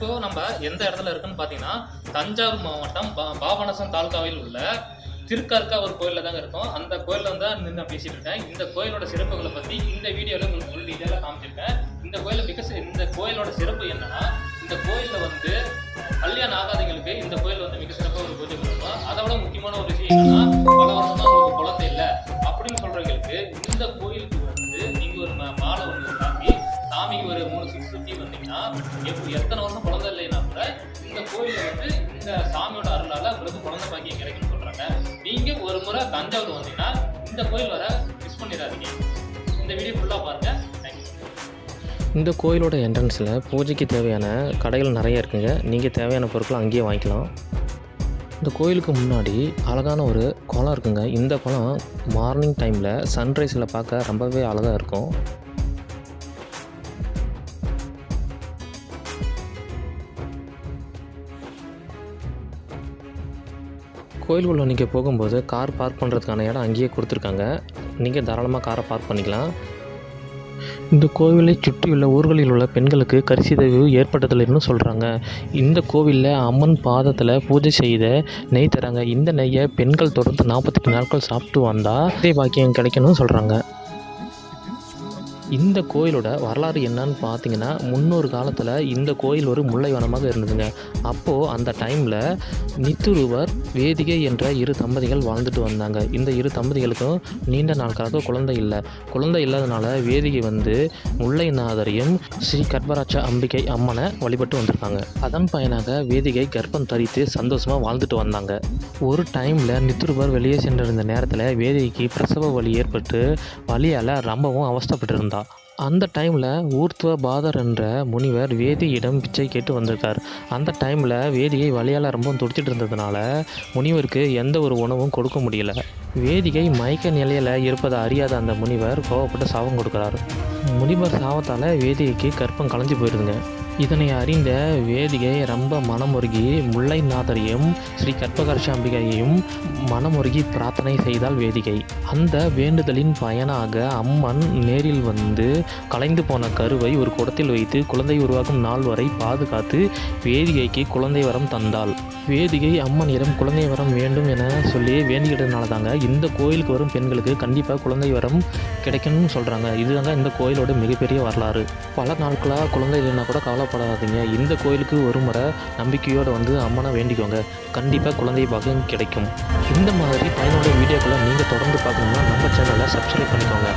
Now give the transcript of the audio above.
இப்போ நம்ம எந்த இடத்துல இருக்குன்னு பார்த்தீங்கன்னா தஞ்சாவூர் மாவட்டம் பா பாபநாசம் தாலுகாவில் உள்ள திருக்கற்கா ஒரு கோயிலில் தாங்க இருக்கும். அந்த கோயிலில் தான் நின்று பேசிகிட்டு பேசிட்டு இருக்கேன். இந்த கோயிலோட சிறப்புகளை பற்றி இந்த வீடியோவில் உங்களுக்கு ஃபுல் டீட்டெயிலாக காமிச்சிருக்கேன். இந்த கோயிலில் மிக இந்த கோயிலோட சிறப்பு என்னன்னா இந்த கோயிலில் வந்து கல்யாணம் ஆகாதவங்களுக்கு இந்த கோயில் வந்து மிக சிறப்பாக ஒரு பூஜை எத்தனை வருஷம் குழந்தை இல்லைன்னா கூட இந்த கோயிலில் வந்து இந்த சாமியோட அருளால உங்களுக்கு குழந்தை பாக்கியம் கிடைக்கும்னு சொல்றாங்க. நீங்க ஒரு முறை தஞ்சாவூர் வந்தீங்கன்னா இந்த கோயில் வர மிஸ் பண்ணிடாதீங்க. இந்த வீடியோ ஃபுல்லாக பாருங்க. இந்த கோயிலோட என்ட்ரன்ஸில் பூஜைக்கு தேவையான கடைகள் நிறைய இருக்குங்க. நீங்கள் தேவையான பொருட்களை அங்கேயே வாங்கிக்கலாம். இந்த கோயிலுக்கு முன்னாடி அழகான ஒரு குளம் இருக்குங்க. இந்த குளம் மார்னிங் டைமில் சன்ரைஸில் பார்க்க ரொம்பவே அழகாக இருக்கும். கோயிலுக்குள்ளே நீங்கள் போகும்போது கார் பார்க் பண்ணுறதுக்கான இடம் அங்கேயே கொடுத்துருக்காங்க. நீங்கள் தாராளமாக காரை பார்க் பண்ணிக்கலாம். இந்த கோவிலை சுற்றியுள்ள ஊர்களில் உள்ள பெண்களுக்கு கரிசிதவு ஏற்பட்டதில்லைன்னு சொல்கிறாங்க இந்த கோவிலில் அம்மன் பாதத்தில் பூஜை செய்த நெய் தராங்க. இந்த நெய்யை பெண்கள் தொடர்ந்து நாற்பத்தெட்டு நாட்கள் சாப்பிட்டு வந்தால் இதே பாக்கியம் கிடைக்கணும்னு சொல்கிறாங்க இந்த கோயிலோட வரலாறு என்னன்னு பார்த்தீங்கன்னா முன்னொரு காலத்தில் இந்த கோயில் ஒரு முல்லைவனமாக இருந்ததுங்க. அப்போது அந்த டைமில் நித்துருவர் வேதிகை என்ற இரு தம்பதிகள் வாழ்ந்துட்டு வந்தாங்க. இந்த இரு தம்பதிகளுக்கும் நீண்ட நாட்களாக குழந்தை இல்லை. குழந்தை இல்லாதனால வேதிகை வந்து முல்லைநாதரையும் ஸ்ரீ கர்பராட்ச அம்பிகை அம்மனை வழிபட்டு வந்திருக்காங்க. அதன் பயனாக வேதிகை கர்ப்பம் தரித்து சந்தோஷமாக வாழ்ந்துட்டு வந்தாங்க. ஒரு டைமில் நித்துருவர் வெளியே சென்றிருந்த நேரத்தில் வேதிகைக்கு பிரசவ வலி ஏற்பட்டு வலியால் ரொம்பவும் அவஸ்தைப்பட்டிருந்தா. அந்த டைமில் ஊர்த்துவ பாதர் என்ற முனிவர் வேதியிடம் பிச்சை கேட்டு வந்திருக்கார். அந்த டைமில் வேதியை வலியால் ரொம்ப துடிச்சிட்டு இருந்ததுனால முனிவருக்கு எந்த ஒரு உணவும் கொடுக்க முடியல. வேதிகை மயக்க நிலையில் இருப்பதை அறியாத அந்த முனிவர் கோவப்பட்டு சாபம் கொடுக்குறாரு. முனிவர் சாபத்தால் வேதிகைக்கு கற்பம் கலைஞ்சு போயிடுதுங்க இதனை அறிந்த வேதிகை ரொம்ப மனமுருகி முல்லைநாதரையும் ஸ்ரீ கற்பகர்ஷாம்பிகையையும் மனமுருகி பிரார்த்தனை செய்தால் வேதிகை. அந்த வேண்டுதலின் பயனாக அம்மன் நேரில் வந்து கலைந்து போன கருவை ஒரு குடத்தில் வைத்து குழந்தை உருவாக்கும் நாள் வரை பாதுகாத்து வேதிகைக்கு குழந்தை வரம் தந்தாள். வேதிகை அம்மனிடம் குழந்தை வரம் வேண்டும் என சொல்லி வேண்டிக்கிட்டதுனால தாங்க இந்த கோயிலுக்கு வரும் பெண்களுக்கு கண்டிப்பாக குழந்தை வரம் கிடைக்கணும்னு சொல்கிறாங்க இதுதாங்க இந்த கோயிலோட மிகப்பெரிய வரலாறு. பல நாட்களாக குழந்தை இல்லைன்னா கூட கவலைப்படாதீங்க. இந்த கோயிலுக்கு ஒரு முறை நம்பிக்கையோடு வந்து அம்மனை வேண்டிக்கோங்க. கண்டிப்பாக குழந்தை பாகம் கிடைக்கும். இந்த மாதிரி பயனுடைய வீடியோக்களை நீங்கள் தொடர்ந்து பார்க்கணும்னா நம்ம சேனலை சப்ஸ்கிரைப் பண்ணிக்கோங்க.